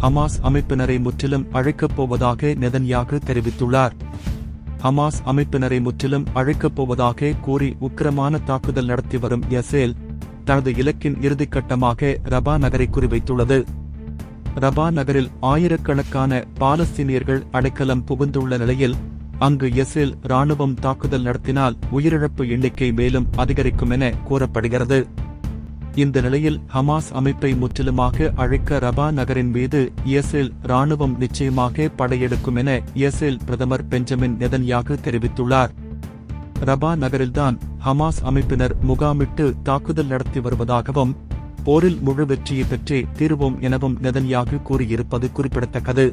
Hamas அமைப்பினரை முற்றிலும் அழைக்கப் போவதாக நெதன்யாகு தெரிவித்துள்ளார். ஹமாஸ் அமைப்பினரை முற்றிலும் அழைக்கப் போவதாக கூறி உக்கிரமான தாக்குதல் நடத்தி வரும் எசேல் தனது இலக்கின் இறுதிக்கட்டமாக ரபா நகரை குறிவைத்துள்ளது. ரபா நகரில் ஆயிரக்கணக்கான பாலஸ்தீனியர்கள் அடைக்கலம் புகுந்துள்ள நிலையில் அங்கு இஸ்ரேல் ராணுவம் தாக்குதல் நடத்தினால் உயிரிழப்பு எண்ணிக்கை மேலும் அதிகரிக்கும் என கூறப்படுகிறது. இந்த நிலையில் ஹமாஸ் அமைப்பை முற்றிலுமாக அழைக்க ரபா நகரின் மீது இயசில் ராணுவம் நிச்சயமாக படையெடுக்கும் என இயசில் பிரதமர் பெஞ்சமின் நெதன்யாகு தெரிவித்துள்ளார். ரபா நகரில்தான் ஹமாஸ் அமைப்பினர் முகாமிட்டு தாக்குதல் நடத்தி வருவதாகவும் போரில் முழு வெற்றியை பெற்றே தீர்வோம் எனவும் நெதன்யாகு கூறியிருப்பது குறிப்பிடத்தக்கது.